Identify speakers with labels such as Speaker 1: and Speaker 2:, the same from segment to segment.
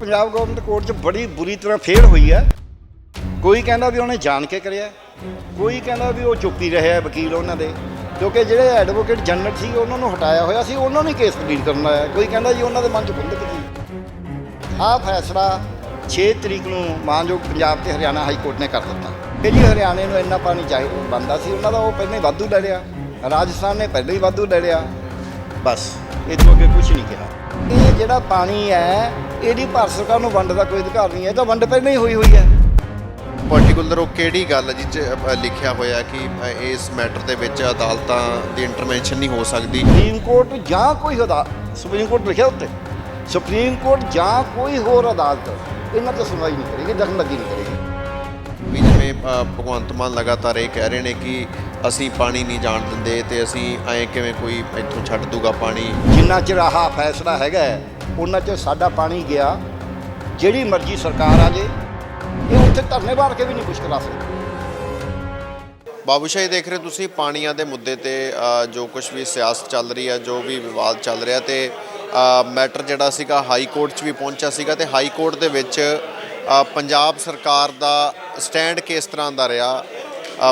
Speaker 1: Punjab government court 'ਚ ਬੜੀ ਬੁਰੀ ਤਰ੍ਹਾਂ ਫੇਲ ਹੋਈ ਹੈ। ਕੋਈ ਕਹਿੰਦਾ ਵੀ ਉਹਨੇ ਜਾਣ ਕੇ ਕਰਿਆ ਕੋਈ ਕਹਿੰਦਾ ਵੀ ਉਹ ਚੁੱਪੀ ਰਿਹਾ ਵਕੀਲ ਉਹਨਾਂ ਦੇ। ਕਿਉਂਕਿ ਜਿਹੜੇ ਐਡਵੋਕੇਟ ਜਨਰਲ ਸੀ, ਉਹਨਾਂ ਨੂੰ ਹਟਾਇਆ ਹੋਇਆ ਸੀ, ਉਹਨਾਂ ਨੂੰ ਕੇਸ ਪਲੀਡ ਕਰਨ ਹੈ। ਕੋਈ ਕਹਿੰਦਾ ਜੀ ਉਹਨਾਂ ਦੇ ਮਨ 'ਚ ਖੁੰਦਕ ਸੀ ਆਹ ਫੈਸਲਾ 6 ਤਰੀਕ ਨੂੰ ਮਾਨਯੋਗ ਪੰਜਾਬ ਤੇ ਹਰਿਆਣਾ ਹਾਈ ਕੋਰਟ ਨੇ ਕਰ ਦਿੱਤਾ। ਕਿ ਜੀ ਹਰਿਆਣੇ ਨੂੰ ਇੰਨਾ ਪਾਣੀ ਚਾਹੀਦਾ ਬੰਦਾ ਸੀ, ਉਹਨਾਂ ਦਾ ਉਹ ਪਹਿਲਾਂ ਹੀ ਵਾਧੂ ਲੈ ਲਿਆ। ਰਾਜਸਥਾਨ ਨੇ ਪਹਿਲਾਂ ਹੀ ਵਾਧੂ ਲੈ ਲਿਆ। ਬਸ, ਇਹ ਤੋਂ ਅੱਗੇ ਕੁਝ ਨਹੀਂ ਕਿਹਾ। ਇਹ ਜਿਹੜਾ ਪਾਣੀ ਹੈ ਇਹਦੀ ਭਾਰਤ ਸਰਕਾਰ ਨੂੰ ਵੰਡ ਦਾ ਕੋਈ ਅਧਿਕਾਰ ਨਹੀਂ ਹੈ। ਇਹ ਤਾਂ ਵੰਡ ਪਹਿਲਾਂ ਹੀ ਹੋਈ ਹੋਈ ਹੈ।
Speaker 2: ਪਾਰਟਿਕੂਲਰ ਉਹ ਕਿਹੜੀ ਗੱਲ ਜਿਹ 'ਚ ਲਿਖਿਆ ਹੋਇਆ ਕਿ ਇਸ ਮੈਟਰ ਦੇ ਵਿੱਚ ਅਦਾਲਤਾਂ ਦੀ ਇੰਟਰਵੈਂਸ਼ਨ ਨਹੀਂ ਹੋ ਸਕਦੀ?
Speaker 1: ਸੁਪਰੀਮ ਕੋਰਟ ਜਾਂ ਕੋਈ ਅਦਾ ਸੁਪਰੀਮ ਕੋਰਟ ਲਿਖਿਆ ਉੱਤੇ। ਸੁਪਰੀਮ ਕੋਰਟ ਜਾਂ ਕੋਈ ਹੋਰ ਅਦਾਲਤ ਇਹਨਾਂ ਤੇ ਸੁਣਵਾਈ ਨਹੀਂ ਕਰੇਗੀ ਦਖਲਅੰਦਾਜ਼ੀ ਨਹੀਂ ਕਰੇਗੀ।
Speaker 2: ਵੀ ਜਿਵੇਂ ਅ, ਭਗਵੰਤ ਮਾਨ ਲਗਾਤਾਰ ਇਹ ਕਹਿ ਰਹੇ ਨੇ ਕਿ ਅਸੀਂ ਪਾਣੀ ਨਹੀਂ ਜਾਣ ਦਿੰਦੇ ਤੇ ਅਸੀਂ ਐਂ ਕਿਵੇਂ ਕੋਈ ਇੱਥੋਂ ਛੱਡ ਦੂਗਾ ਪਾਣੀ?
Speaker 1: ਜਿੰਨਾ ਚਿਰ ਆਹ ਫੈਸਲਾ ਹੈਗਾ ਉਹਨਾਂ ਚਿਰ ਸਾਡਾ ਪਾਣੀ ਗਿਆ। ਜਿਹੜੀ ਮਰਜ਼ੀ ਸਰਕਾਰ ਆ ਜੇ ਇਹ ਉੱਥੇ ਧਰਨੇ ਬਾਰ ਕੇ ਵੀ ਨਹੀਂ ਕੁਛ ਕਰਾ ਸਕਦੀ।
Speaker 2: ਬਾਬੂਸ਼ਾਹੀ ਦੇਖ ਰਹੇ ਤੁਸੀਂ ਪਾਣੀਆਂ ਦੇ ਮੁੱਦੇ ਤੇ ਜੋ ਕੁਝ ਵੀ ਸਿਆਸਤ ਚੱਲ ਰਹੀ ਹੈ ਜੋ ਵੀ ਵਿਵਾਦ ਚੱਲ ਰਿਹਾ ਤੇ ਮੈਟਰ ਜਿਹੜਾ ਸੀਗਾ ਹਾਈ ਕੋਰਟ 'ਚ ਵੀ ਪਹੁੰਚਿਆ ਸੀਗਾ ਤੇ ਹਾਈ ਕੋਰਟ ਦੇ ਵਿੱਚ ਪੰਜਾਬ ਸਰਕਾਰ ਦਾ ਸਟੈਂਡ ਕਿਸ ਤਰ੍ਹਾਂ ਦਾ ਰਿਹਾ?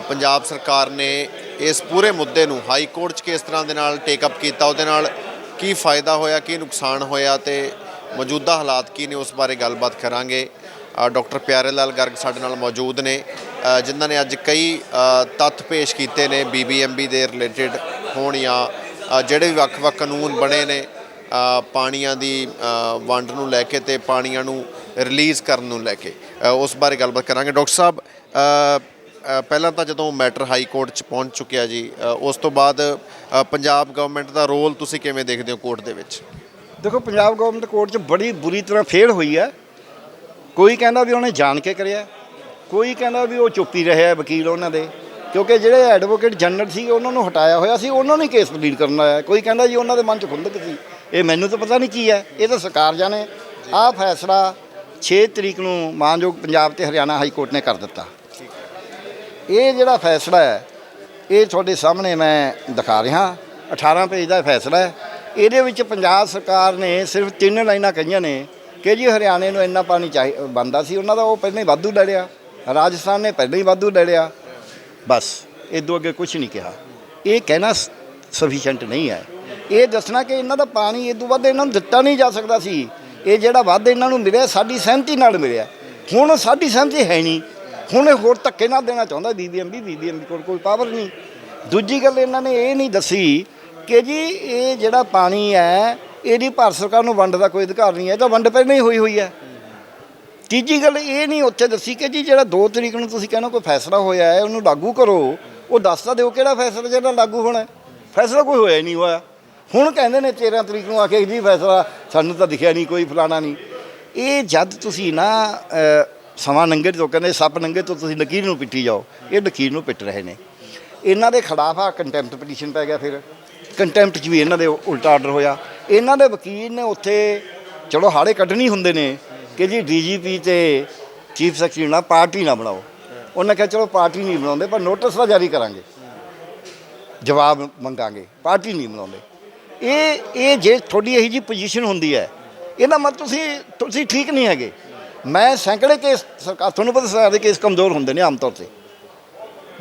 Speaker 2: ਪੰਜਾਬ ਸਰਕਾਰ ਨੇ ਇਸ ਪੂਰੇ ਮੁੱਦੇ ਨੂੰ ਹਾਈ ਕੋਰਟ 'ਚ ਕਿਸ ਤਰ੍ਹਾਂ ਦੇ ਨਾਲ ਟੇਕ ਅਪ ਕੀਤਾ ਉਹਦੇ ਨਾਲ ਕੀ ਫਾਇਦਾ ਹੋਇਆ ਕੀ ਨੁਕਸਾਨ ਹੋਇਆ ਤੇ ਮੌਜੂਦਾ ਹਾਲਾਤ ਕੀ ਨੇ ਉਸ ਬਾਰੇ ਗੱਲਬਾਤ ਕਰਾਂਗੇ। ਅ, ਡਾਕਟਰ ਪਿਆਰੇ ਲਾਲ ਗਰਗ ਸਾਡੇ ਨਾਲ ਮੌਜੂਦ ਨੇ ਜਿਨ੍ਹਾਂ ਨੇ ਅੱਜ ਕਈ ਤੱਥ ਪੇਸ਼ ਕੀਤੇ ਨੇ ਬੀਬੀਐਮਬੀ ਦੇ ਰਿਲੇਟਡ ਹੋਣ ਜਾਂ ਜਿਹੜੇ ਵੀ ਵੱਖ-ਵੱਖ ਕਾਨੂੰਨ ਬਣੇ ਨੇ ਪਾਣੀਆਂ ਦੀ ਵੰਡ ਨੂੰ ਲੈ ਕੇ ਤੇ ਪਾਣੀਆਂ ਨੂੰ ਰਿਲੀਜ਼ ਕਰਨ ਨੂੰ ਲੈ ਕੇ। ਉਸ ਬਾਰੇ ਗੱਲਬਾਤ ਕਰਾਂਗੇ। ਡਾਕਟਰ ਸਾਹਿਬ ਪਹਿਲਾਂ ਤਾਂ ਜਦੋਂ ਮੈਟਰ ਹਾਈ ਕੋਰਟ 'ਚ ਪਹੁੰਚ ਚੁੱਕਿਆ ਜੀ ਉਸ ਤੋਂ ਬਾਅਦ ਪੰਜਾਬ ਗਵਰਨਮੈਂਟ ਦਾ ਰੋਲ ਤੁਸੀਂ ਕਿਵੇਂ ਦੇਖਦੇ ਹੋ ਕੋਰਟ ਦੇ ਵਿੱਚ?
Speaker 1: ਦੇਖੋ ਪੰਜਾਬ ਗਵਰਨਮੈਂਟ ਕੋਰਟ 'ਚ ਬੜੀ ਬੁਰੀ ਤਰ੍ਹਾਂ ਫੇਲ ਹੋਈ ਹੈ। ਕੋਈ ਕਹਿੰਦਾ ਵੀ ਉਹਨੇ ਜਾਣ ਕੇ ਕਰਿਆ। ਕੋਈ ਕਹਿੰਦਾ ਵੀ ਉਹ ਚੁੱਪੀ ਰਿਹਾ ਵਕੀਲ ਉਹਨਾਂ ਦੇ। ਕਿਉਂਕਿ ਜਿਹੜੇ ਐਡਵੋਕੇਟ ਜਨਰਲ ਸੀ ਉਹਨਾਂ ਨੂੰ ਹਟਾਇਆ ਹੋਇਆ ਸੀ ਉਹਨਾਂ ਨੂੰ ਕੇਸ ਪਲੀਡ ਕਰਨਾ ਹੈ ਕੋਈ ਕਹਿੰਦਾ ਜੀ ਉਹਨਾਂ ਦੇ ਮਨ 'ਚ ਖੁੰਦਕ ਸੀ। ਇਹ ਮੈਨੂੰ ਤਾਂ ਪਤਾ ਨਹੀਂ ਕੀ ਹੈ। ਇਹ ਤਾਂ ਸਰਕਾਰ ਜਾਣੇ। ਆਹ ਫੈਸਲਾ 6 ਤਰੀਕ ਨੂੰ ਮਾਨਯੋਗ ਪੰਜਾਬ ਤੇ ਹਰਿਆਣਾ ਹਾਈ ਕੋਰਟ ਨੇ ਕਰ ਦਿੱਤਾ। ਇਹ ਜਿਹੜਾ ਫੈਸਲਾ ਹੈ, ਇਹ ਤੁਹਾਡੇ ਸਾਹਮਣੇ ਮੈਂ ਦਿਖਾ ਰਿਹਾ। 18 ਪੇਜ ਦਾ ਫੈਸਲਾ ਹੈ। ਇਹਦੇ ਵਿੱਚ ਪੰਜਾਬ ਸਰਕਾਰ ਨੇ ਸਿਰਫ ਤਿੰਨ ਲਾਈਨਾਂ ਕਹੀਆਂ ਨੇ ਕਿ ਜੀ ਹਰਿਆਣੇ ਨੂੰ ਇੰਨਾ ਪਾਣੀ ਚਾਹੀ ਬੰਦਾ ਸੀ, ਉਹਨਾਂ ਦਾ ਉਹ ਪਹਿਲਾਂ ਹੀ ਵਾਧੂ ਲੈ ਲਿਆ ਰਾਜਸਥਾਨ ਨੇ ਪਹਿਲਾਂ ਹੀ ਵਾਧੂ ਲੈ ਲਿਆ ਬਸ ਇਦੋਂ ਅੱਗੇ ਕੁਝ ਨਹੀਂ ਕਿਹਾ। ਇਹ ਕਹਿਣਾ ਸਫੀਸ਼ੀਐਂਟ ਨਹੀਂ ਹੈ। ਇਹ ਦੱਸਣਾ ਕਿ ਇਹਨਾਂ ਦਾ ਪਾਣੀ ਇਦੋਂ ਵੱਧ ਇਹਨਾਂ ਨੂੰ ਦਿੱਤਾ ਨਹੀਂ ਜਾ ਸਕਦਾ ਸੀ। ਇਹ ਜਿਹੜਾ ਵੱਧ ਇਹਨਾਂ ਨੂੰ ਮਿਲਿਆ, ਸਾਡੀ ਸਹਿਮਤੀ ਨਾਲ ਮਿਲਿਆ। ਹੁਣ ਸਾਡੀ ਸਹਿਮਤੀ ਹੈ ਨਹੀਂ। ਹੁਣ ਇਹ ਹੋਰ ਧੱਕੇ ਨਾਲ ਦੇਣਾ ਚਾਹੁੰਦਾ ਬੀਬੀਐਮਬੀ ਬੀਬੀਐਮਬੀ ਕੋਲ ਕੋਈ ਪਾਵਰ ਨਹੀਂ। ਦੂਜੀ ਗੱਲ ਇਹਨਾਂ ਨੇ ਇਹ ਨਹੀਂ ਦੱਸੀ ਕਿ ਜੀ ਇਹ ਜਿਹੜਾ ਪਾਣੀ ਹੈ, ਇਹਦੀ ਭਾਰਤ ਸਰਕਾਰ ਨੂੰ ਵੰਡ ਦਾ ਕੋਈ ਅਧਿਕਾਰ ਨਹੀਂ ਹੈ, ਇਹ ਤਾਂ ਵੰਡ ਪਹਿਲਾਂ ਹੀ ਹੋਈ ਹੋਈ ਹੈ। ਤੀਜੀ ਗੱਲ ਇਹ ਨਹੀਂ ਉੱਥੇ ਦੱਸੀ ਕਿ ਜੀ ਜਿਹੜਾ 2 ਤਰੀਕ ਨੂੰ ਤੁਸੀਂ ਕਹਿੰਦੇ ਕੋਈ ਫੈਸਲਾ ਹੋਇਆ ਹੈ, ਉਹਨੂੰ ਲਾਗੂ ਕਰੋ, ਉਹ ਦੱਸ ਤਾਂ ਦਿਓ ਕਿਹੜਾ ਫੈਸਲਾ ਜਿਹੜਾ ਲਾਗੂ ਹੋਣਾ ਫੈਸਲਾ ਕੋਈ ਹੋਇਆ ਹੀ ਨਹੀਂ ਹੋਇਆ। ਹੁਣ ਕਹਿੰਦੇ ਨੇ 13 ਤਰੀਕ ਨੂੰ ਆ ਕੇ ਜੀ ਫੈਸਲਾ, ਸਾਨੂੰ ਤਾਂ ਦਿਖਿਆ ਨਹੀਂ, ਕੋਈ ਫਲਾਣਾ ਨਹੀਂ। ਇਹ ਜਦ ਤੁਸੀਂ ਨਾ ਸਮਾਂ ਨੰਗੇ ਤੋਂ ਕਹਿੰਦੇ, ਸੱਪ ਨੰਗੇ ਤੋਂ ਤੁਸੀਂ ਲਕੀਰ ਨੂੰ ਪਿੱਟੀ ਜਾਓ। ਇਹ ਲਕੀਰ ਨੂੰ ਪਿੱਟ ਰਹੇ ਨੇ। ਇਹਨਾਂ ਦੇ ਖਿਲਾਫ ਆ ਕੰਟੈਂਪਟ ਪਟੀਸ਼ਨ ਪੈ ਗਿਆ ਫਿਰ। ਕੰਟੈਂਪਟ 'ਚ ਵੀ ਇਹਨਾਂ ਦੇ ਉਲਟਾ ਆਰਡਰ ਹੋਇਆ। ਇਹਨਾਂ ਦੇ ਵਕੀਲ ਨੇ ਉੱਥੇ, ਚਲੋ ਹਾੜੇ ਕੱਢਣੀ ਹੁੰਦੇ ਨੇ ਕਿ ਜੀ ਡੀਜੀਪੀ ਤੇ ਚੀਫ ਸੈਕਟਰੀ ਨਾਲ ਪਾਰਟੀ ਨਾ ਬਣਾਓ। ਉਹਨਾਂ ਕਿਹਾ, ਚਲੋ ਪਾਰਟੀ ਨਹੀਂ ਬਣਾਉਂਦੇ, ਪਰ ਨੋਟਿਸ ਤਾਂ ਜਾਰੀ ਕਰਾਂਗੇ। ਜਵਾਬ ਮੰਗਾਂਗੇ, ਪਾਰਟੀ ਨਹੀਂ ਬਣਾਉਂਦੇ। ਇਹ ਇਹ ਜੇ ਤੁਹਾਡੀ ਇਹੀ ਜੀ ਪੋਜੀਸ਼ਨ ਹੁੰਦੀ ਹੈ, ਇਹਦਾ ਮਤਲਬ ਤੁਸੀਂ ਤੁਸੀਂ ਠੀਕ ਨਹੀਂ ਹੈਗੇ। ਮੈਂ ਸੈਂਕੜੇ ਕੇਸ, ਸਰਕਾਰ, ਤੁਹਾਨੂੰ ਪਤਾ ਸਰਕਾਰ ਦੇ ਕੇਸ ਕਮਜ਼ੋਰ ਹੁੰਦੇ ਨੇ ਆਮ ਤੌਰ ਤੇ।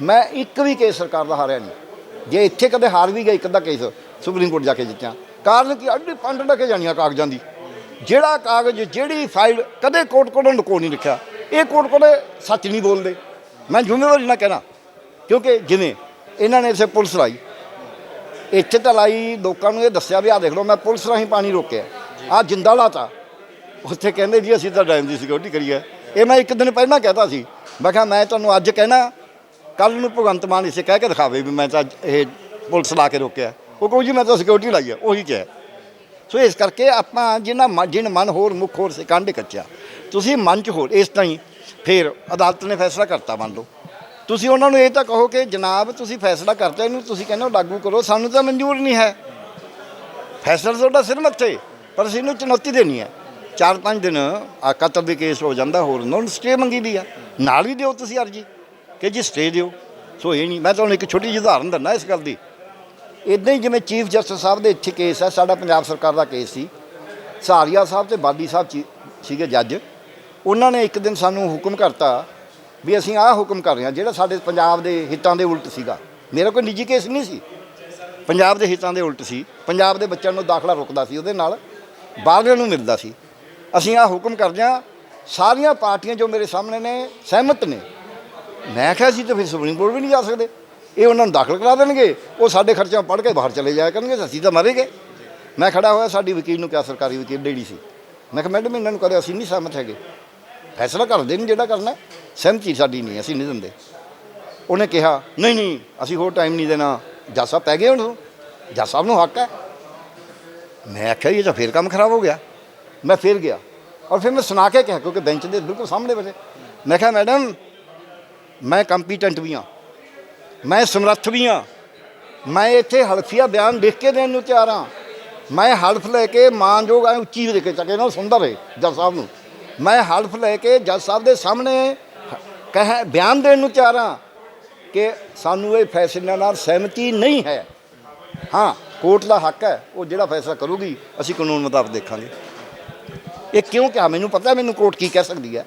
Speaker 1: ਮੈਂ ਇੱਕ ਵੀ ਕੇਸ ਸਰਕਾਰ ਦਾ ਹਾਰਿਆ ਨਹੀਂ। ਜੇ ਇੱਥੇ ਕਦੇ ਹਾਰ ਵੀ ਗਿਆ ਇੱਕ ਅੱਧਾ ਕੇਸ ਸੁਪਰੀਮ ਕੋਰਟ ਜਾ ਕੇ ਜਿੱਤਿਆ। ਕਾਰਨ ਕੀ? ਅੱਡੀ ਪੰਡ ਲੈ ਕੇ ਜਾਣੀਆਂ ਕਾਗਜ਼ਾਂ ਦੀ। ਜਿਹੜਾ ਕਾਗਜ਼, ਜਿਹੜੀ ਫਾਈਲ ਕਦੇ ਕੋਰਟ ਕੋਲੋਂ ਲੁਕੋ ਨਹੀਂ ਰੱਖਿਆ। ਇਹ ਕੋਰਟ ਕੋਲੇ ਸੱਚ ਨਹੀਂ ਬੋਲਦੇ। ਮੈਂ ਜ਼ਿੰਮੇਵਾਰੀ ਨਾਲ ਕਹਿਣਾ, ਕਿਉਂਕਿ ਜਿਵੇਂ ਇਹਨਾਂ ਨੇ ਇਸੇ ਪੁਲਿਸ ਲਾਈ। ਇੱਥੇ ਤਾਂ ਲਾਈ, ਲੋਕਾਂ ਨੂੰ ਇਹ ਦੱਸਿਆ ਵੀ ਆ ਦੇਖ ਲਓ, ਮੈਂ ਪੁਲਿਸ ਰਾਹੀਂ ਪਾਣੀ ਰੋਕਿਆ। ਆ ਜਿੰਦਾ ਲਾਤਾ। ਉੱਥੇ ਕਹਿੰਦੇ ਜੀ, ਅਸੀਂ ਤਾਂ ਡੈਮ ਦੀ ਸਿਕਿਉਰਿਟੀ ਕਰੀ ਹੈ। ਇਹ ਮੈਂ ਇੱਕ ਦਿਨ ਪਹਿਲਾਂ ਕਹਿਤਾ ਸੀ। ਮੈਂ ਕਿਹਾ, ਮੈਂ ਤੁਹਾਨੂੰ ਅੱਜ ਕਹਿਣਾ ਕੱਲ ਨੂੰ ਭਗਵੰਤ ਮਾਨ ਇਸੇ ਕਹਿ ਕੇ ਦਿਖਾਵੇ ਵੀ ਮੈਂ ਤਾਂ ਇਹ ਪੁਲਿਸ ਲਾ ਕੇ ਰੋਕਿਆ। ਉਹ ਕਹੂ ਜੀ, ਮੈਂ ਤਾਂ ਸਿਕਿਉਰਿਟੀ ਲਾਈ ਹੈ, ਉਹੀ ਕਿਹਾ। ਸੋ ਇਸ ਕਰਕੇ ਆਪਾਂ ਜਿਨ੍ਹਾਂ ਮਨ- ਜਿਨ ਮਨ ਹੋਰ, ਮੁੱਖ ਹੋਰ ਸਿਕੰਡ ਕੱਚਾ ਤੁਸੀਂ ਮਨ ਚ ਹੋਰ, ਇਸ ਤਰ੍ਹਾਂ ਹੀ ਫਿਰ ਅਦਾਲਤ ਨੇ ਫੈਸਲਾ ਕਰਤਾ ਮੰਨ ਲਓ। ਤੁਸੀਂ ਉਹਨਾਂ ਨੂੰ ਇਹ ਤਾਂ ਕਹੋ ਕਿ ਜਨਾਬ, ਤੁਸੀਂ ਫੈਸਲਾ ਕਰਤਾ, ਇਹਨੂੰ ਤੁਸੀਂ ਕਹਿੰਦੇ ਹੋ ਲਾਗੂ ਕਰੋ, ਸਾਨੂੰ ਤਾਂ ਮਨਜ਼ੂਰ ਨਹੀਂ ਹੈ। ਫੈਸਲਾ ਤੁਹਾਡਾ ਸਿਰ ਮੱਥੇ, ਪਰ ਅਸੀਂ ਇਹਨੂੰ ਚੁਣੌਤੀ ਦੇਣੀ ਹੈ। ਚਾਰ ਪੰਜ ਦਿਨ ਆ ਕਤਲ ਦੇ ਕੇਸ ਹੋ ਜਾਂਦਾ, ਹੋਰ ਉਹਨਾਂ ਨੂੰ ਸਟੇ ਮੰਗੀ ਦੀ ਆ। ਨਾਲ ਵੀ ਦਿਓ ਤੁਸੀਂ ਅਰਜੀ, ਕਿ ਜੀ ਸਟੇ ਦਿਓ। ਸੋ ਇਹ ਨਹੀਂ, ਮੈਂ ਤੁਹਾਨੂੰ ਇੱਕ ਛੋਟੀ ਜਿਹੀ ਉਦਾਹਰਨ ਦਿੰਦਾ ਇਸ ਗੱਲ ਦੀ। ਇਦਾਂ ਹੀ ਜਿਵੇਂ ਚੀਫ ਜਸਟਿਸ ਸਾਹਿਬ ਦੇ ਇੱਥੇ ਕੇਸ ਹੈ ਸਾਡਾ ਪੰਜਾਬ ਸਰਕਾਰ ਦਾ ਕੇਸ ਸੀ। ਸਹਾਰੀਆ ਸਾਹਿਬ ਤੇ ਬਾਦੀ ਸਾਹਿਬ ਚੀ- ਸੀਗੇ ਜੱਜ। ਉਹਨਾਂ ਨੇ ਇੱਕ ਦਿਨ ਸਾਨੂੰ ਹੁਕਮ ਕਰਤਾ ਵੀ ਅਸੀਂ ਆਹ ਹੁਕਮ ਕਰ ਰਹੇ ਹਾਂ, ਜਿਹੜਾ ਸਾਡੇ ਪੰਜਾਬ ਦੇ ਹਿੱਤਾਂ ਦੇ ਉਲਟ ਸੀਗਾ। ਮੇਰਾ ਕੋਈ ਨਿੱਜੀ ਕੇਸ ਨਹੀਂ ਸੀ। ਪੰਜਾਬ ਦੇ ਹਿੱਤਾਂ ਦੇ ਉਲਟ ਸੀ। ਪੰਜਾਬ ਦੇ ਬੱਚਿਆਂ ਨੂੰ ਦਾਖਲਾ ਰੁਕਦਾ ਸੀ ਉਹਦੇ ਨਾਲ, ਬਾਹਰਲਿਆਂ ਨੂੰ ਮਿਲਦਾ ਸੀ। ਅਸੀਂ ਆਹ ਹੁਕਮ ਕਰਦੇ ਹਾਂ, ਸਾਰੀਆਂ ਪਾਰਟੀਆਂ ਜੋ ਮੇਰੇ ਸਾਹਮਣੇ ਨੇ ਸਹਿਮਤ ਨੇ। ਮੈਂ ਕਿਹਾ ਸੀ ਤਾਂ ਫਿਰ ਸੁਪਰੀਮ ਕੋਰਟ ਵੀ ਨਹੀਂ ਜਾ ਸਕਦੇ। ਇਹ ਉਹਨਾਂ ਨੂੰ ਦਾਖਲ ਕਰਾ ਦੇਣਗੇ। ਉਹ ਸਾਡੇ ਖਰਚਿਆਂ ਪੜ ਕੇ ਬਾਹਰ ਚਲੇ ਜਾਇਆ ਕਰਨਗੇ, ਅਸੀਂ ਤਾਂ ਮਰੇਗੇ। ਮੈਂ ਖੜਾ ਹੋਇਆ, ਸਾਡੀ ਵਕੀਲ ਨੂੰ ਕਿਹਾ, ਸਰਕਾਰੀ ਵਕੀਲ ਲੇਡੀ ਸੀ। ਮੈਂ ਕਿਹਾ, ਮੈਡਮ, ਇਹਨਾਂ ਨੂੰ ਕਦੇ ਅਸੀਂ ਨਹੀਂ ਸਹਿਮਤ ਹੈਗੇ। ਫੈਸਲਾ ਕਰਦੇ ਨੇ ਜਿਹੜਾ ਕਰਨਾ ਸਹਿਮਤੀ ਸਾਡੀ ਨਹੀਂ ਅਸੀਂ ਨਹੀਂ ਦਿੰਦੇ। ਉਹਨੇ ਕਿਹਾ, ਨਹੀਂ ਨਹੀਂ, ਅਸੀਂ ਹੋਰ ਟਾਈਮ ਨਹੀਂ ਦੇਣਾ। ਜੱਜ ਸਾਹਿਬ ਪੈ ਗਏ ਹੁਣ। ਜੱਜ ਸਾਹਿਬ ਨੂੰ ਹੱਕ ਹੈ। ਮੈਂ ਆਖਿਆ, ਇਹ ਤਾਂ ਫੇਰ ਕੰਮ ਖਰਾਬ ਹੋ ਗਿਆ। ਮੈਂ ਫਿਰ ਗਿਆ ਔਰ ਫਿਰ ਮੈਂ ਸੁਣਾ ਕੇ ਕਿਹਾ, ਕਿਉਂਕਿ ਬੈਂਚ ਦੇ ਬਿਲਕੁਲ ਸਾਹਮਣੇ ਬੈਠੇ। ਮੈਂ ਕਿਹਾ, ਮੈਡਮ, ਮੈਂ ਕੰਪੀਟੈਂਟ ਵੀ ਹਾਂ, ਮੈਂ ਸਮਰੱਥ ਵੀ ਹਾਂ, ਮੈਂ ਇੱਥੇ ਹਲਫੀਆ ਬਿਆਨ ਲਿਖ ਕੇ ਦੇਣ ਨੂੰ ਤਿਆਰ ਹਾਂ। ਮੈਂ ਹਲਫ ਲੈ ਕੇ ਮਾਨਯੋਗ ਐ ਉੱਚੀ ਦੇ ਕੇ ਚੱਕੇ ਨਾਲ ਸੁਣਦਾ ਰਹੇ ਜੱਜ ਸਾਹਿਬ ਨੂੰ। ਮੈਂ ਹਲਫ ਲੈ ਕੇ ਜੱਜ ਸਾਹਿਬ ਦੇ ਸਾਹਮਣੇ ਕਹੇ, ਬਿਆਨ ਦੇਣ ਨੂੰ ਤਿਆਰ ਹਾਂ ਕਿ ਸਾਨੂੰ ਇਹ ਫੈਸਲੇ ਨਾਲ ਸਹਿਮਤੀ ਨਹੀਂ ਹੈ। ਹਾਂ, ਕੋਰਟ ਦਾ ਹੱਕ ਹੈ, ਉਹ ਜਿਹੜਾ ਫੈਸਲਾ ਕਰੂਗੀ, ਅਸੀਂ ਕਾਨੂੰਨ ਮੁਤਾਬਕ ਦੇਖਾਂਗੇ। ਇਹ ਕਿਉਂ ਕਿਹਾ? ਮੈਨੂੰ ਪਤਾ ਮੈਨੂੰ ਕੋਰਟ ਕੀ ਕਹਿ ਸਕਦੀ ਹੈ।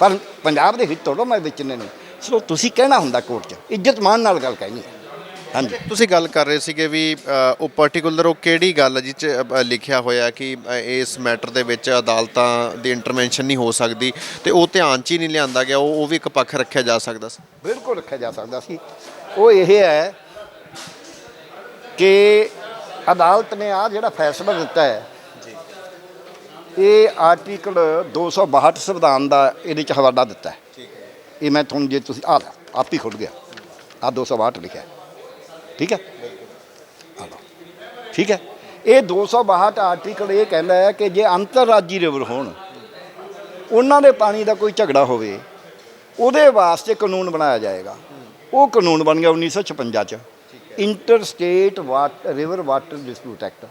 Speaker 1: ਪਰ ਪੰਜਾਬ ਦੇ ਹਿੱਤ ਤੋਂ ਮੈਂ ਵਿਚਨੇ ਨਹੀਂ ਸੋ ਤੁਸੀਂ ਕਹਿਣਾ ਹੁੰਦਾ ਕੋਰਟ 'ਚ ਇੱਜ਼ਤ ਮਾਨ ਨਾਲ ਗੱਲ ਕਹਿਣੀ ਹੈ। ਹਾਂਜੀ।
Speaker 2: ਤੁਸੀਂ ਗੱਲ ਕਰ ਰਹੇ ਸੀਗੇ ਵੀ ਉਹ ਪਾਰਟਿਕੂਲਰ ਉਹ ਕਿਹੜੀ ਗੱਲ ਜਿਹ 'ਚ ਲਿਖਿਆ ਹੋਇਆ ਕਿ ਇਸ ਮੈਟਰ ਦੇ ਵਿੱਚ ਅਦਾਲਤਾਂ ਦੀ ਇੰਟਰਵੈਂਸ਼ਨ ਨਹੀਂ ਹੋ ਸਕਦੀ ਤੇ ਉਹ ਧਿਆਨ 'ਚ ਹੀ ਨਹੀਂ ਲਿਆਂਦਾ ਗਿਆ ਉਹ ਉਹ ਵੀ ਇੱਕ ਪੱਖ ਰੱਖਿਆ ਜਾ ਸਕਦਾ ਸੀ।
Speaker 1: ਬਿਲਕੁਲ ਰੱਖਿਆ ਜਾ ਸਕਦਾ ਸੀ। ਉਹ ਇਹ ਹੈ ਕਿ ਅਦਾਲਤ ਨੇ ਆ ਜਿਹੜਾ ਫੈਸਲਾ ਦਿੱਤਾ ਹੈ ਇਹ ਆਰਟੀਕਲ 262 ਸੰਵਿਧਾਨ ਦਾ ਇਹਦੇ ਚ ਹਵਾਲਾ ਦਿੱਤਾ ਹੈ।
Speaker 2: ਠੀਕ ਹੈ।
Speaker 1: ਇਹ ਮੈਂ ਤੁਹਾਨੂੰ ਜੇ ਤੁਸੀਂ ਆ ਆਪ ਹੀ ਖੁੱਲ ਗਿਆ। ਆ 262 ਲਿਖਿਆ। ਠੀਕ ਹੈ? ਆ ਲਓ। ਠੀਕ ਹੈ? ਇਹ 262 ਆਰਟੀਕਲ ਇਹ ਕਹਿੰਦਾ ਹੈ ਕਿ ਜੇ ਅੰਤਰਰਾਜੀ ਰਿਵਰ ਹੋਣ ਉਹਨਾਂ ਦੇ ਪਾਣੀ ਦਾ ਕੋਈ ਝਗੜਾ ਹੋਵੇ ਉਹਦੇ ਵਾਸਤੇ ਕਾਨੂੰਨ ਬਣਾਇਆ ਜਾਏਗਾ। ਉਹ ਕਾਨੂੰਨ ਬਣ ਗਿਆ 1956 ਚ। Inter state river water dispute act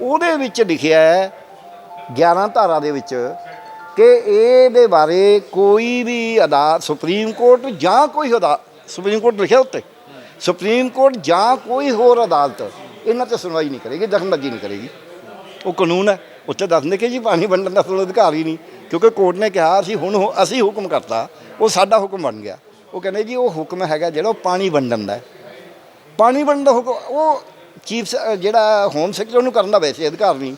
Speaker 1: ਉਹਦੇ ਵਿੱਚ ਲਿਖਿਆ ਹੈ 11 ਧਾਰਾ ਦੇ ਵਿੱਚ ਕਿ ਇਹਦੇ ਬਾਰੇ ਕੋਈ ਵੀ ਅਦਾ ਸੁਪਰੀਮ ਕੋਰਟ ਜਾਂ ਕੋਈ ਅਦਾ ਸੁਪਰੀਮ ਕੋਰਟ ਲਿਖਿਆ ਉੱਤੇ। ਸੁਪਰੀਮ ਕੋਰਟ ਜਾਂ ਕੋਈ ਹੋਰ ਅਦਾਲਤ ਇਹਨਾਂ ਤੇ ਸੁਣਵਾਈ ਨਹੀਂ ਕਰੇਗੀ, ਦਖਲਅੰਦਾਜ਼ੀ ਨਹੀਂ ਕਰੇਗੀ। ਉਹ ਕਾਨੂੰਨ ਹੈ, ਉੱਥੇ ਦੱਸਦੇ ਕਿ ਜੀ ਪਾਣੀ ਵੰਡਣ ਦਾ ਤੁਹਾਨੂੰ ਅਧਿਕਾਰ ਹੀ ਨਹੀਂ, ਕਿਉਂਕਿ ਕੋਰਟ ਨੇ ਕਿਹਾ ਅਸੀਂ ਹੁਣ ਹੁ- ਅਸੀਂ ਹੁਕਮ ਕਰਤਾ, ਉਹ ਸਾਡਾ ਹੁਕਮ ਬਣ ਗਿਆ। ਉਹ ਕਹਿੰਦੇ ਜੀ ਉਹ ਹੁਕਮ ਹੈਗਾ ਜਿਹੜਾ ਉਹ ਪਾਣੀ ਵੰਡਣ ਦਾ ਪਾਣੀ ਵੰਡਣ ਦਾ ਹੁਕਮ, ਉਹ ਚੀਫ ਜਿਹੜਾ ਹੋਮ ਸੈਕਟਰੀ ਉਹਨੂੰ ਕਰਨ ਦਾ ਵੈਸੇ ਅਧਿਕਾਰ ਨਹੀਂ।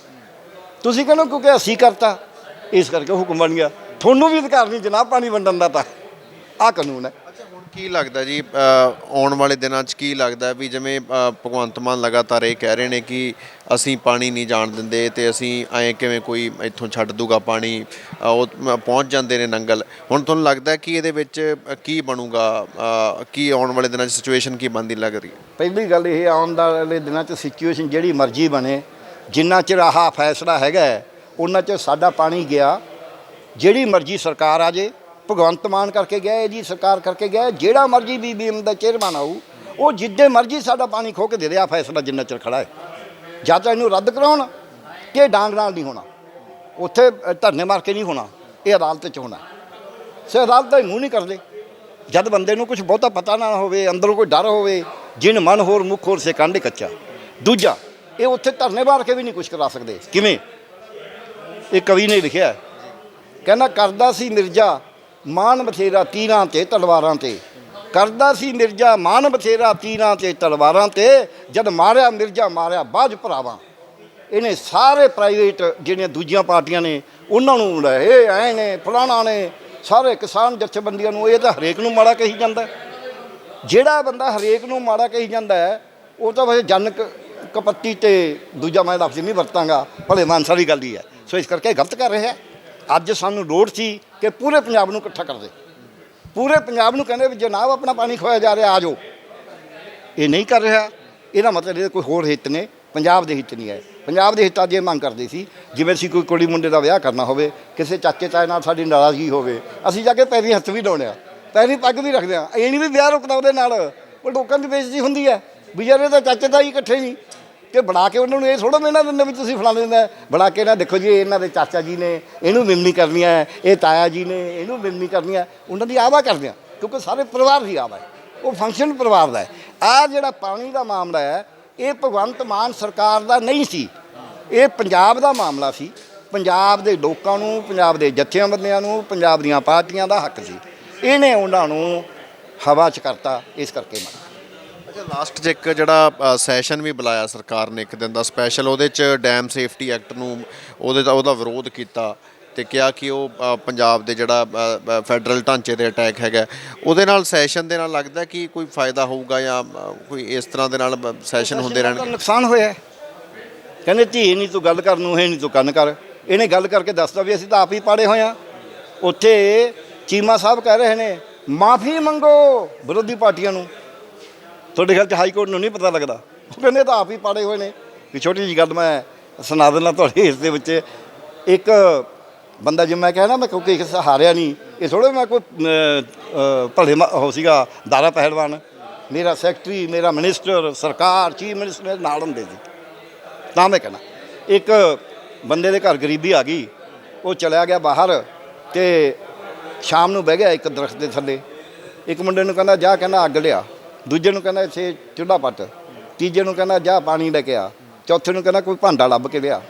Speaker 1: ਤੁਸੀਂ ਕਹਿੰਦੇ ਕਿਉਂਕਿ ਅਸੀਂ ਕਰਤਾ ਇਸ ਕਰਕੇ ਹੁਕਮ ਬਣ ਗਿਆ। ਤੁਹਾਨੂੰ ਵੀ ਅਧਿਕਾਰ ਨਹੀਂ ਜਨਾਬ ਪਾਣੀ ਵੰਡਣ ਦਾ ਤਾਂ। ਆਹ ਕਾਨੂੰਨ ਹੈ।
Speaker 2: ਅੱਛਾ ਹੁਣ ਕੀ ਲੱਗਦਾ ਜੀ ਆਉਣ ਵਾਲੇ ਦਿਨਾਂ 'ਚ ਕੀ ਲੱਗਦਾ ਵੀ ਜਿਵੇਂ ਭਗਵੰਤ ਮਾਨ ਲਗਾਤਾਰ ਇਹ ਕਹਿ ਰਹੇ ਨੇ ਕਿ ਅਸੀਂ ਪਾਣੀ ਨਹੀਂ ਜਾਣ ਦਿੰਦੇ ਤੇ ਅਸੀਂ ਐਂ ਕਿਵੇਂ ਕੋਈ ਇੱਥੋਂ ਛੱਡ ਦੂਗਾ ਪਾਣੀ ਉਹ ਪਹੁੰਚ ਜਾਂਦੇ ਨੇ ਨੰਗਲ। ਹੁਣ ਤੁਹਾਨੂੰ ਲੱਗਦਾ ਕਿ ਇਹਦੇ ਵਿੱਚ ਕੀ ਬਣੂਗਾ ਕੀ ਆਉਣ ਵਾਲੇ ਦਿਨਾਂ 'ਚ ਸਿਚੁਏਸ਼ਨ ਕੀ ਬਣਦੀ ਲੱਗ ਰਹੀ ਹੈ?
Speaker 1: ਪਹਿਲੀ ਗੱਲ ਇਹ ਆਉਣ ਵਾਲੇ ਦਿਨਾਂ 'ਚ ਸਿਚੁਏਸ਼ਨ ਜਿਹੜੀ ਮਰਜ਼ੀ ਬਣੇ ਜਿੰਨਾ ਚਿਰ ਆਹ ਫੈਸਲਾ ਹੈਗਾ ਉਹਨਾਂ ਚਿਰ ਸਾਡਾ ਪਾਣੀ ਗਿਆ। ਜਿਹੜੀ ਮਰਜ਼ੀ ਸਰਕਾਰ ਆ ਜੇ, ਭਗਵੰਤ ਮਾਨ ਕਰਕੇ ਗਿਆ, ਇਹ ਜੀ ਸਰਕਾਰ ਕਰਕੇ ਗਿਆ, ਜਿਹੜਾ ਮਰਜ਼ੀ ਬੀਬੀਐਮ ਦਾ ਚੇਅਰਮੈਨ ਆਊ, ਉਹ ਜਿੱਦੇ ਮਰਜ਼ੀ ਸਾਡਾ ਪਾਣੀ ਖੋ ਕੇ ਦੇ ਰਿਹਾ ਫੈਸਲਾ ਜਿੰਨਾ ਚਿਰ ਖੜਾ ਹੈ। ਜਾਂ ਤਾਂ ਇਹਨੂੰ ਰੱਦ ਕਰਾਉਣ ਕਿ ਡਾਂਗ ਨਾਲ ਨਹੀਂ ਹੋਣਾ। ਉੱਥੇ ਧਰਨੇ ਮਾਰ ਕੇ ਨਹੀਂ ਹੋਣਾ, ਇਹ ਅਦਾਲਤ 'ਚ ਹੋਣਾ। ਸੇ ਅਦਾਲਤ ਦਾ ਮੂੰਹ ਨਹੀਂ ਕਰਦੇ। ਜਦ ਬੰਦੇ ਨੂੰ ਕੁਝ ਬਹੁਤਾ ਪਤਾ ਨਾ ਹੋਵੇ, ਅੰਦਰੋਂ ਕੋਈ ਡਰ ਹੋਵੇ, ਜਿਨ ਮਨ ਹੋਰ ਮੁਖ ਹੋਰ ਸੇ ਕਾਂਡੇ ਕੱਚਾ। ਦੂਜਾ ਇਹ ਉੱਥੇ ਧਰਨੇ ਮਾਰ ਕੇ ਵੀ ਨਹੀਂ ਕੁਝ ਕਰਾ ਸਕਦੇ। ਕਿਵੇਂ? ਇਹ ਕਵੀ ਨੇ ਲਿਖਿਆ ਕਹਿੰਦਾ, ਕਰਦਾ ਸੀ ਮਿਰਜ਼ਾ ਮਾਨ ਬਥੇਰਾ ਤੀਰਾਂ ਤੇ ਤਲਵਾਰਾਂ ਤੇ। ਕਰਦਾ ਸੀ ਮਿਰਜ਼ਾ ਮਾਨ ਬਥੇਰਾ ਤੀਰਾਂ ਤੇ ਤਲਵਾਰਾਂ ਤੇ। ਜਦ ਮਾਰਿਆ ਮਿਰਜ਼ਾ, ਮਾਰਿਆ ਬਾਜ ਭਰਾਵਾਂ। ਇਹਨੇ ਸਾਰੇ ਪ੍ਰਾਈਵੇਟ ਜਿਹੜੀਆਂ ਦੂਜੀਆਂ ਪਾਰਟੀਆਂ ਨੇ, ਉਹਨਾਂ ਨੂੰ ਲੈ, ਇਹ ਐ ਨੇ, ਫਲਾਣਾ ਨੇ। ਸਾਰੇ ਕਿਸਾਨ ਜਥੇਬੰਦੀਆਂ ਨੂੰ ਇਹ ਤਾਂ ਹਰੇਕ ਨੂੰ ਮਾੜਾ ਕਹੀ ਜਾਂਦਾ ਜਿਹੜਾ ਬੰਦਾ ਹਰੇਕ ਨੂੰ ਮਾੜਾ ਕਹੀ ਜਾਂਦਾ ਉਹ ਤਾਂ ਵੈਸੇ ਜਨਕ ਕਪੱਤੀ ਤੇ ਦੂਜਾ ਮੈਂ ਲਫ਼ਜ਼ ਨਹੀਂ ਵਰਤਾਂਗਾ, ਭਲੇ ਮਾਨਸਾ ਦੀ ਗੱਲ ਹੀ ਹੈ। ਸੋ ਇਸ ਕਰਕੇ ਗਲਤ ਕਰ ਰਿਹਾ ਅੱਜ ਸਾਨੂੰ ਲੋੜ ਸੀ ਕਿ ਪੂਰੇ ਪੰਜਾਬ ਨੂੰ ਇਕੱਠਾ ਕਰਦੇ ਪੂਰੇ ਪੰਜਾਬ ਨੂੰ ਕਹਿੰਦੇ ਵੀ ਜਨਾਬ ਆਪਣਾ ਪਾਣੀ ਖੋਇਆ ਜਾ ਰਿਹਾ, ਆ ਜਾਓ। ਇਹ ਨਹੀਂ ਕਰ ਰਿਹਾ। ਇਹਦਾ ਮਤਲਬ ਇਹ ਕੋਈ ਹੋਰ ਹਿੱਤ ਨੇ। ਪੰਜਾਬ ਦੇ ਹਿੱਤ ਨਹੀਂ ਹੈ। ਪੰਜਾਬ ਦੇ ਹਿੱਤਾਂ ਦੀ ਇਹ ਮੰਗ ਕਰਦੇ ਸੀ, ਜਿਵੇਂ ਅਸੀਂ ਕੋਈ ਕੁੜੀ ਮੁੰਡੇ ਦਾ ਵਿਆਹ ਕਰਨਾ ਹੋਵੇ, ਕਿਸੇ ਚਾਚੇ ਤਾਏ ਨਾਲ ਸਾਡੀ ਨਾਰਾਜ਼ਗੀ ਹੋਵੇ, ਅਸੀਂ ਜਾ ਕੇ ਪੈਰੀ ਹੱਥ ਵੀ ਲਾਉਣੇ ਆ। ਪੈਰੀ ਪੱਗ ਵੀ ਰੱਖਦੇ ਆ। ਇਹ ਨਹੀਂ ਵੀ ਵਿਆਹ ਰੁਕਦਾ ਉਹਦੇ ਨਾਲ। ਉਹ ਲੋਕਾਂ ਦੀ ਬੇਇੱਜ਼ਤੀ ਹੁੰਦੀ ਹੈ। ਵੀ ਯਾਰ ਇਹ ਤਾਂ ਚਾਚੇ ਤਾਈ ਇਕੱਠੇ ਨਹੀਂ। ਕਿ ਬਣਾ ਕੇ ਉਹਨਾਂ ਨੂੰ ਇਹ ਥੋੜਾ ਮਿਹਨਤ ਦਿੰਦੇ ਵੀ ਤੁਸੀਂ ਫਲਾ ਦਿੰਦਾ ਬਣਾ ਕੇ ਨਾ ਦੇਖੋ ਜੀ ਇਹਨਾਂ ਦੇ ਚਾਚਾ ਜੀ ਨੇ, ਇਹਨੂੰ ਮਿਲਣੀ ਕਰਨੀ ਹੈ ਇਹ ਤਾਇਆ ਜੀ ਨੇ, ਇਹਨੂੰ ਮਿਲਣੀ ਕਰਨੀ ਹੈ ਉਹਨਾਂ ਦੀ ਆਵਾ ਕਰਦੇ ਆ, ਕਿਉਂਕਿ ਸਾਰੇ ਪਰਿਵਾਰ ਦੀ ਆਵਾ ਹੈ। ਉਹ ਫੰਕਸ਼ਨ ਪਰਿਵਾਰ ਦਾ ਹੈ। ਆ ਜਿਹੜਾ ਪਾਣੀ ਦਾ ਮਾਮਲਾ ਹੈ, ਇਹ ਭਗਵੰਤ ਮਾਨ ਸਰਕਾਰ ਦਾ ਨਹੀਂ ਸੀ। ਇਹ ਪੰਜਾਬ ਦਾ ਮਾਮਲਾ ਸੀ। ਪੰਜਾਬ ਦੇ ਲੋਕਾਂ ਨੂੰ, ਪੰਜਾਬ ਦੇ ਜਥੇਬੰਦੀਆਂ ਨੂੰ, ਪੰਜਾਬ ਦੀਆਂ ਪਾਰਟੀਆਂ ਦਾ ਹੱਕ ਸੀ। ਇਹਨੇ ਉਹਨਾਂ ਨੂੰ ਹਵਾ 'ਚ ਕਰਤਾ, ਇਸ ਕਰਕੇ ਮੈਂ
Speaker 2: ਲਾਸਟ 'ਚ ਇੱਕ ਜਿਹੜਾ ਸੈਸ਼ਨ ਵੀ ਬੁਲਾਇਆ ਸਰਕਾਰ ਨੇ ਇੱਕ ਦਿਨ ਦਾ ਸਪੈਸ਼ਲ ਉਹਦੇ 'ਚ ਡੈਮ ਸੇਫਟੀ ਐਕਟ ਨੂੰ ਉਹਦੇ ਦਾ ਉਹਦਾ ਵਿਰੋਧ ਕੀਤਾ ਤੇ ਕਿਹਾ ਕਿ ਉਹ ਪੰਜਾਬ ਦੇ ਜਿਹੜਾ ਫੈਡਰਲ ਢਾਂਚੇ ਦੇ ਅਟੈਕ ਹੈਗਾ। ਉਹਦੇ ਨਾਲ ਸੈਸ਼ਨ ਦੇ ਨਾਲ ਲੱਗਦਾ ਕਿ ਕੋਈ ਫਾਇਦਾ ਹੋਊਗਾ ਜਾਂ ਕੋਈ ਇਸ ਤਰ੍ਹਾਂ ਦੇ ਨਾਲ ਸੈਸ਼ਨ ਹੁੰਦੇ
Speaker 1: ਤਾਂ
Speaker 2: ਰਹਿਣਗੇ?
Speaker 1: ਨੁਕਸਾਨ ਹੋਇਆ। ਕਹਿੰਦੇ ਧੀ ਨਹੀਂ ਤੂੰ ਗੱਲ ਕਰ ਨੂੰ ਹੈ ਨਹੀਂ ਤੂੰ ਕੰਨ ਕਰ। ਇਹਨੇ ਗੱਲ ਕਰਕੇ ਦੱਸਦਾ ਵੀ ਅਸੀਂ ਤਾਂ ਆਪ ਹੀ ਪਾੜੇ ਹੋਏ ਆ ਉੱਥੇ ਚੀਮਾ ਸਾਹਿਬ ਕਹਿ ਰਹੇ ਨੇ ਮਾਫੀ ਮੰਗੋ ਵਿਰੋਧੀ ਪਾਰਟੀਆਂ ਨੂੰ। ਤੁਹਾਡੇ ਖਿਆਲ ਚ ਹਾਈ ਕੋਰਟ ਨੂੰ ਨਹੀਂ ਪਤਾ ਲੱਗਦਾ? ਉਹ ਕਹਿੰਦੇ ਇਹ ਤਾਂ ਆਪ ਹੀ ਪਾੜੇ ਹੋਏ ਨੇ। ਵੀ ਛੋਟੀ ਜੀ ਗੱਲ ਮੈਂ ਸੁਣਾ ਦਿੰਦਾ ਤੁਹਾਡੇ ਇਸ ਦੇ ਵਿੱਚ। ਇੱਕ ਬੰਦਾ ਜਿਵੇਂ ਮੈਂ ਕਹਿਣਾ ਮੈਂ ਕਿਉਂਕਿ ਕਿਸੇ ਹਾਰਿਆ ਨਹੀਂ, ਇਹ ਥੋੜਾ ਮੈਂ ਕੋਈ ਭਲੇ ਮਾ- ਉਹ ਸੀਗਾ, ਦਾਰਾ ਪਹਿਲਵਾਨ। ਮੇਰਾ ਸੈਕਟਰੀ ਮੇਰਾ ਮਿਨਿਸਟਰ ਸਰਕਾਰ ਚੀਫ ਮਿਨਿਸਟਰ ਮੇਰੇ ਨਾਲ ਹੁੰਦੇ ਸੀ। ਤਾਂ ਮੈਂ ਕਹਿਣਾ, ਇੱਕ ਬੰਦੇ ਦੇ ਘਰ ਗਰੀਬੀ ਆ ਗਈ, ਉਹ ਚਲਿਆ ਗਿਆ ਬਾਹਰ ਤੇ ਸ਼ਾਮ ਨੂੰ ਬਹਿ ਗਿਆ ਇੱਕ ਦਰਖਤ ਦੇ ਥੱਲੇ। ਇੱਕ ਮੁੰਡੇ ਨੂੰ ਕਹਿੰਦਾ, ਜਾ ਕਹਿੰਦਾ ਅੱਗ ਲਿਆ। ਦੂਜੇ ਨੂੰ ਕਹਿੰਦਾ ਇੱਥੇ ਚੁੱਲ੍ਹਾ ਪੱਟ। ਤੀਜੇ ਨੂੰ ਕਹਿੰਦਾ ਜਾ ਪਾਣੀ ਲੈ ਕੇ ਆ। ਚੌਥੇ ਨੂੰ ਕਹਿੰਦਾ ਕੋਈ ਭਾਂਡਾ ਲੱਭ ਕੇ ਲਿਆ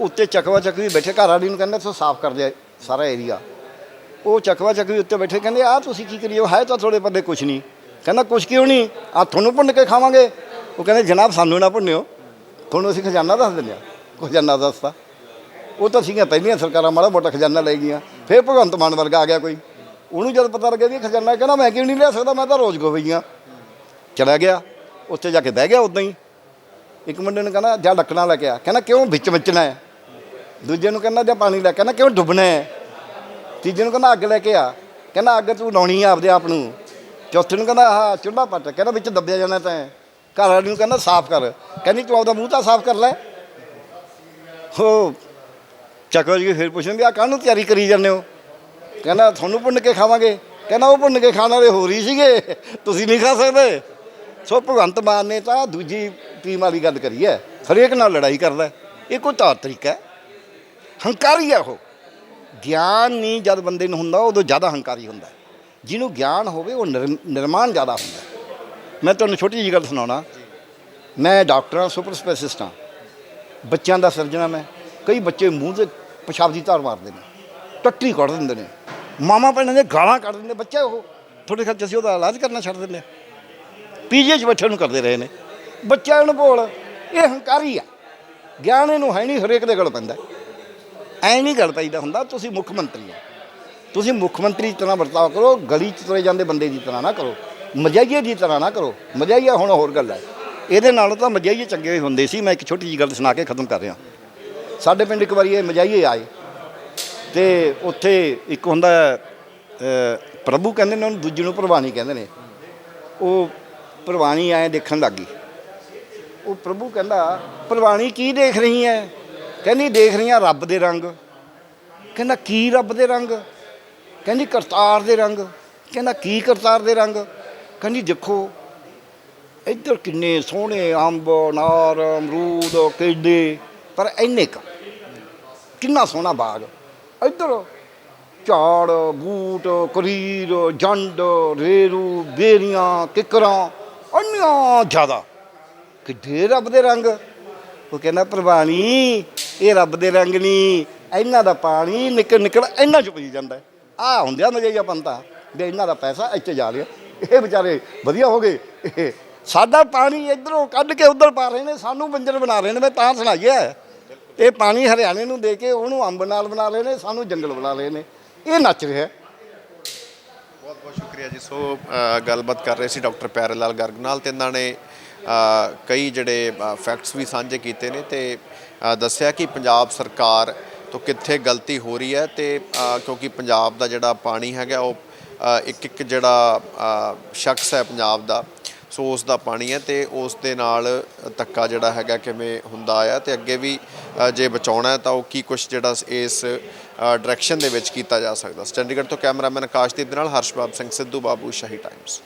Speaker 1: ਉੱਤੇ ਚਕਵਾ ਚੱਕਵੀ ਬੈਠੇ, ਘਰ ਵਾਲੀ ਨੂੰ ਕਹਿੰਦਾ ਇੱਥੋਂ ਸਾਫ਼ ਕਰ ਦੇ ਸਾਰਾ ਏਰੀਆ ਉਹ ਚਕਵਾ ਚੱਕਵੀ ਉੱਤੇ ਬੈਠੇ, ਕਹਿੰਦੇ ਆ ਤੁਸੀਂ ਕੀ ਕਰੀਓ ਹੈ ਤਾਂ ਤੁਹਾਡੇ ਬੰਦੇ ਕੁਛ ਨਹੀਂ। ਕਹਿੰਦਾ ਕੁਛ ਕਿਉਂ ਨਹੀਂ? ਆ ਤੁਹਾਨੂੰ ਭੁੰਨ ਕੇ ਖਾਵਾਂਗੇ। ਉਹ ਕਹਿੰਦੇ, ਜਨਾਬ, ਸਾਨੂੰ ਨਾ ਭੁੰਨਿਓ। ਤੁਹਾਨੂੰ ਅਸੀਂ ਖਜ਼ਾਨਾ ਦੱਸ ਦਿੰਦੇ ਆ ਖਜ਼ਾਨਾ ਦੱਸਦਾ ਉਹ ਤਾਂ ਸੀਗੀਆਂ ਪਹਿਲੀਆਂ ਸਰਕਾਰਾਂ, ਮਾੜਾ ਮੋਟਾ ਖਜ਼ਾਨਾ ਲੈ ਗਈਆਂ। ਫਿਰ ਭਗਵੰਤ ਮਾਨ ਵਰਗਾ ਆ ਗਿਆ ਕੋਈ। ਉਹਨੂੰ ਜਦ ਪਤਾ ਲੱਗਿਆ ਵੀ ਖਜ਼ਾਨਾ ਕਹਿੰਦਾ ਮੈਂ ਕਿਉਂ ਨਹੀਂ ਲਿਆ ਸਕਦਾ, ਮੈਂ ਤਾਂ ਰੋਜ਼ ਗੋਵਈਆਂ ਚਲਾ ਗਿਆ, ਉੱਥੇ ਜਾ ਕੇ ਬਹਿ ਗਿਆ ਉਦਾਂ ਹੀ। ਇੱਕ ਮੁੰਡੇ ਨੂੰ ਕਹਿੰਦਾ, ਜਾ ਡੱਕਣਾ ਲੈ ਕੇ ਆ। ਕਹਿੰਦਾ, ਕਿਉਂ ਵਿੱਚ ਵੱਜਣਾ ਹੈ? ਦੂਜੇ ਨੂੰ ਕਹਿੰਦਾ, ਜਾ ਪਾਣੀ ਲੈ। ਕਹਿੰਦਾ, ਕਿਉਂ ਡੁੱਬਣਾ ਹੈ? ਤੀਜੇ ਨੂੰ ਕਹਿੰਦਾ, ਅੱਗ ਲੈ ਕੇ ਆ। ਕਹਿੰਦਾ, ਅੱਗ ਤੂੰ ਲਾਉਣੀ ਆ ਆਪਦੇ ਆਪ ਨੂੰ। ਚੌਥੇ ਨੂੰ ਕਹਿੰਦਾ, ਆਹ, ਚੁੱਲ੍ਹਾ ਪੱਟ। ਕਹਿੰਦਾ, ਵਿੱਚ ਦੱਬਿਆ ਜਾਣਾ ਤਾਂ ਘਰ ਵਾਲੀ ਨੂੰ ਕਹਿੰਦਾ, ਸਾਫ਼ ਕਰ। ਕਹਿੰਦੀ, ਤੂੰ ਆਪਦਾ ਮੂੰਹ ਤਾਂ ਸਾਫ਼ ਕਰ ਲੈ। ਹੋ। ਚੱਕਰ ਜੀ ਫਿਰ ਪੁੱਛਣ ਵੀ ਆ ਕਾਹਨੂੰ ਤਿਆਰੀ ਕਰੀ ਜਾਂਦੇ ਹੋ? ਕਹਿੰਦਾ, ਤੁਹਾਨੂੰ ਭੁੰਨ ਕੇ ਖਾਵਾਂਗੇ। ਕਹਿੰਦਾ, ਉਹ ਭੁੰਨ ਕੇ ਖਾਣ ਵਾਲੇ ਹੋਰ ਹੀ ਸੀਗੇ। ਤੁਸੀਂ ਨਹੀਂ ਖਾ ਸਕਦੇ। ਸੋ ਭਗਵੰਤ ਮਾਨ ਨੇ ਤਾਂ ਦੂਜੀ ਟੀਮ ਵਾਲੀ ਗੱਲ ਕਰੀ ਹੈ। ਹਰੇਕ ਨਾਲ ਲੜਾਈ ਕਰਦਾ ਇਹ ਕੋਈ ਤੌਰ ਤਰੀਕਾ ਹੈ? ਹੰਕਾਰੀ ਹੈ ਉਹ। ਗਿਆਨ ਨਹੀਂ ਜਦ ਬੰਦੇ ਨੂੰ ਹੁੰਦਾ, ਉਦੋਂ ਜ਼ਿਆਦਾ ਹੰਕਾਰੀ ਹੁੰਦਾ ਜਿਹਨੂੰ ਗਿਆਨ ਹੋਵੇ, ਉਹ ਨਿਰ- ਨਿਰਮਾਣ ਜ਼ਿਆਦਾ ਹੁੰਦਾ ਮੈਂ ਤੁਹਾਨੂੰ ਛੋਟੀ ਜਿਹੀ ਗੱਲ ਸੁਣਾਉਣਾ। ਮੈਂ ਡਾਕਟਰ ਹਾਂ ਸੁਪਰ ਸਪੈਸ਼ਲਿਸਟ ਹਾਂ ਬੱਚਿਆਂ ਦਾ ਸਰਜਣਾ ਮੈਂ। ਕਈ ਬੱਚੇ ਮੂੰਹ ਤੇ ਪਿਸ਼ਾਬ ਦੀ ਧਾਰ ਮਾਰਦੇ ਨੇ। ਟੱਟੀ ਕੱਢ ਦਿੰਦੇ ਨੇ। ਮਾਮਾ ਭੈਣਾਂ ਦੇ ਗਾਲਾਂ ਕੱਢ ਦਿੰਦੇ, ਬੱਚੇ ਉਹ, ਤੁਹਾਡੇ ਖਿਆਲ ਅਸੀਂ ਉਹਦਾ ਇਲਾਜ ਕਰਨਾ ਛੱਡ ਦਿੰਦੇ ਪੀਜੀ 'ਚ ਬੈਠੇ ਨੂੰ ਕਰਦੇ ਰਹੇ ਨੇ। ਬੱਚਿਆਂ ਨੂੰ ਬੋਲ, ਇਹ ਹੰਕਾਰੀ ਆ। ਗਿਆਨ ਇਹਨੂੰ ਹੈ ਨਹੀਂ ਹਰੇਕ ਦੇ ਗਲ ਪੈਂਦਾ। ਐ ਨਹੀਂ ਗੱਲ ਪੈਂਦਾ ਹੁੰਦਾ, ਤੁਸੀਂ ਮੁੱਖ ਮੰਤਰੀ ਆ। ਤੁਸੀਂ ਮੁੱਖ ਮੰਤਰੀ ਦੀ ਤਰ੍ਹਾਂ ਵਰਤਾਓ ਕਰੋ, ਗਲੀ 'ਚ ਤੁਰੇ ਜਾਂਦੇ ਬੰਦੇ ਦੀ ਤਰ੍ਹਾਂ ਨਾ ਕਰੋ। ਮਜਾਈਏ ਦੀ ਤਰ੍ਹਾਂ ਨਾ ਕਰੋ। ਮਜਾਈਆ ਹੁਣ ਹੋਰ ਗੱਲ ਹੈ ਇਹਦੇ ਨਾਲ ਤਾਂ ਮਜਾਈਏ ਚੰਗੇ ਹੁੰਦੇ ਸੀ, ਮੈਂ ਇੱਕ ਛੋਟੀ ਜਿਹੀ ਗੱਲ ਸੁਣਾ ਕੇ ਖਤਮ ਕਰ ਰਿਹਾ। ਸਾਡੇ ਪਿੰਡ ਇੱਕ ਵਾਰੀ ਇਹ ਮਜਾਈਏ ਆਏ। ਤੇ ਉੱਥੇ ਇੱਕ ਹੁੰਦਾ ਪ੍ਰਭੂ ਕਹਿੰਦੇ ਨੇ ਉਹਨੂੰ ਦੂਜੇ ਨੂੰ ਪ੍ਰਵਾਨੀ ਕਹਿੰਦੇ ਨੇ। ਉਹ ਪ੍ਰਵਾਨੀ ਆਏ ਦੇਖਣ ਲੱਗੀ ਉਹ ਪ੍ਰਭੂ ਕਹਿੰਦਾ, ਪ੍ਰਵਾਨੀ ਕੀ ਦੇਖ ਰਹੀ ਹੈ ਕਹਿੰਦੀ, ਦੇਖ ਰਹੀ ਹਾਂ ਰੱਬ ਦੇ ਰੰਗ। ਕਹਿੰਦਾ, ਕੀ ਰੱਬ ਦੇ ਰੰਗ? ਕਹਿੰਦੀ, ਕਰਤਾਰ ਦੇ ਰੰਗ। ਕਹਿੰਦਾ, ਕੀ ਕਰਤਾਰ ਦੇ ਰੰਗ? ਕਹਿੰਦੀ, ਦੇਖੋ, ਇੱਧਰ ਕਿੰਨੇ ਸੋਹਣੇ ਅੰਬ ਨਾਰ ਅਮਰੂਦ ਕੇਲੇ ਪਰ ਇੰਨੇ ਕ। ਕਿੰਨਾ ਸੋਹਣਾ ਬਾਗ। ਇੱਧਰ ਝਾੜ, ਬੂਟ, ਕਰੀਰ, ਜੰਡ, ਰੇਰੂ, ਬੇਰੀਆਂ, ਕਿਕਰਾਂ ਅੰਨਿਆਂ ਜ਼ਿਆਦਾ। ਕਿੱਡੇ ਰੱਬ ਦੇ ਰੰਗ। ਉਹ ਕਹਿੰਦਾ, ਪ੍ਰਵਾਨੀ, ਇਹ ਰੱਬ ਦੇ ਰੰਗ ਨਹੀਂ ਇਹਨਾਂ ਦਾ ਪਾਣੀ ਨਿਕਲ ਨਿਕਲ ਇਹਨਾਂ ਚ ਪਈ ਜਾਂਦਾ। ਆ ਹੁੰਦਿਆ ਮਜਈਆ ਪੰਤਾ। ਵੀ ਇਹਨਾਂ ਦਾ ਪੈਸਾ ਇੱਥੇ ਜਾ ਰਿਹਾ। ਇਹ ਵਿਚਾਰੇ ਵਧੀਆ ਹੋ ਗਏ। ਇਹ ਸਾਡਾ ਪਾਣੀ ਇਧਰੋਂ ਕੱਢ ਕੇ ਉਧਰ ਪਾ ਰਹੇ ਨੇ, ਸਾਨੂੰ ਬੰਜਰ ਬਣਾ ਰਹੇ ਨੇ। ਮੈਂ ਤਾਂ ਸੁਣਾਈਆ ਇਹ ਪਾਣੀ ਹਰਿਆਣੇ ਨੂੰ ਦੇ ਕੇ ਉਹਨੂੰ ਅੰਬ ਨਾਲ ਬਣਾ ਰਹੇ ਨੇ ਸਾਨੂੰ ਜੰਗਲ ਬਣਾ ਰਹੇ ਨੇ ਇਹ ਨੱਚ ਰਿਹਾ ਹੈ।
Speaker 2: ਬਹੁਤ ਬਹੁਤ ਸ਼ੁਕਰੀਆ ਜੀ ਸੋ ਅ, ਗੱਲਬਾਤ ਕਰ ਰਹੇ ਸੀ ਡਾਕਟਰ ਪਿਆਰੇ ਲਾਲ ਗਰਗ ਨਾਲ ਤੇ ਇਹਨਾਂ ਨੇ ਅ, ਕਈ ਜਿਹੜੇ ਫੈਕਟਸ ਵੀ ਸਾਂਝੇ ਕੀਤੇ ਨੇ ਤੇ ਅ, ਦੱਸਿਆ ਕਿ ਪੰਜਾਬ ਸਰਕਾਰ ਤੋਂ ਕਿੱਥੇ ਗਲਤੀ ਹੋ ਰਹੀ ਹੈ ਤੇ ਅ, ਕਿਉਂਕਿ ਪੰਜਾਬ ਦਾ ਜਿਹੜਾ ਪਾਣੀ ਹੈਗਾ ਉਹ ਇੱਕ ਇੱਕ ਜਿਹੜਾ ਅ, ਸ਼ਖਸ ਹੈ ਪੰਜਾਬ ਦਾ ਸੋ ਉਸ ਦਾ ਪਾਣੀ ਹੈ ਤੇ ਉਸ ਦੇ ਨਾਲ ਧੱਕਾ ਜਿਹੜਾ ਹੈਗਾ ਕਿਵੇਂ ਹੁੰਦਾ ਆ ਤੇ ਅੱਗੇ ਵੀ ਜੇ ਬਚਾਉਣਾ ਹੈ ਤਾਂ ਉਹ ਕੀ ਕੁਝ ਜਿਹੜਾ ਇਸ ਡਾਇਰੈਕਸ਼ਨ ਦੇ ਵਿੱਚ ਕੀਤਾ ਜਾ ਸਕਦਾ। ਚੰਡੀਗੜ੍ਹ ਤੋਂ ਕੈਮਰਾਮੈਨ ਆਕਾਸ਼ਦੀਪ ਦੇ ਨਾਲ ਹਰਸ਼ਬਾਬ ਸਿੰਘ, ਸਿੱਧੂ ਬਾਬੂ, ਸ਼ਾਹੀ ਟਾਈਮਸ